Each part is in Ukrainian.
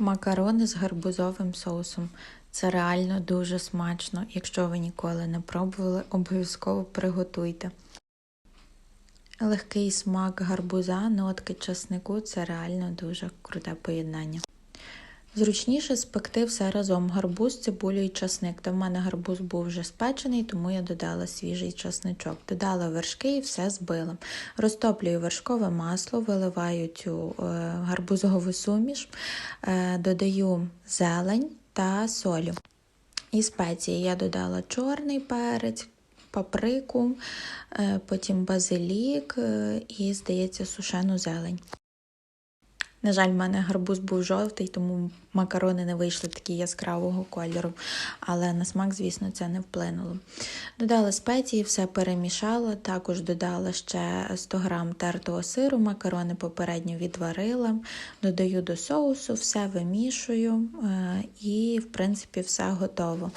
Макарони з гарбузовим соусом. Це реально дуже смачно. Якщо ви ніколи не пробували, обов'язково приготуйте. Легкий смак гарбуза, нотки часнику це реально дуже круте поєднання. Зручніше спекти все разом гарбуз, цибулю і часник. Та в мене гарбуз був вже спечений, тому я додала свіжий часничок. Додала вершки і все збила. Розтоплюю вершкове масло, виливаю цю е, гарбузову суміш, е, додаю зелень та солю. І спеції я додала чорний перець, паприку, е, потім базилік е, і, здається, сушену зелень. На жаль, в мене гарбуз був жовтий, тому макарони не вийшли такі яскравого кольору, але на смак, звісно, це не вплинуло. Додала спеції, все перемішала, також додала ще 100 г тертого сиру, макарони попередньо відварила, додаю до соусу, все вимішую е, і, в принципі, все готово.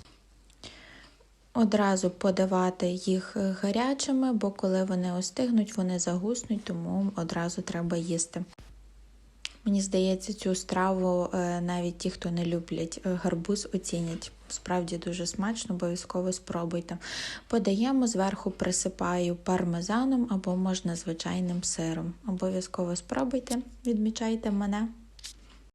Одразу подавати їх гарячими, бо коли вони остигнуть, вони загуснуть, тому одразу треба їсти. Мені здається, цю страву е, навіть ті, хто не люблять е, гарбуз, оцінять. Справді дуже смачно, обов'язково спробуйте. Подаємо, зверху присипаю пармезаном або можна звичайним сиром. Обов'язково спробуйте, відмічайте мене.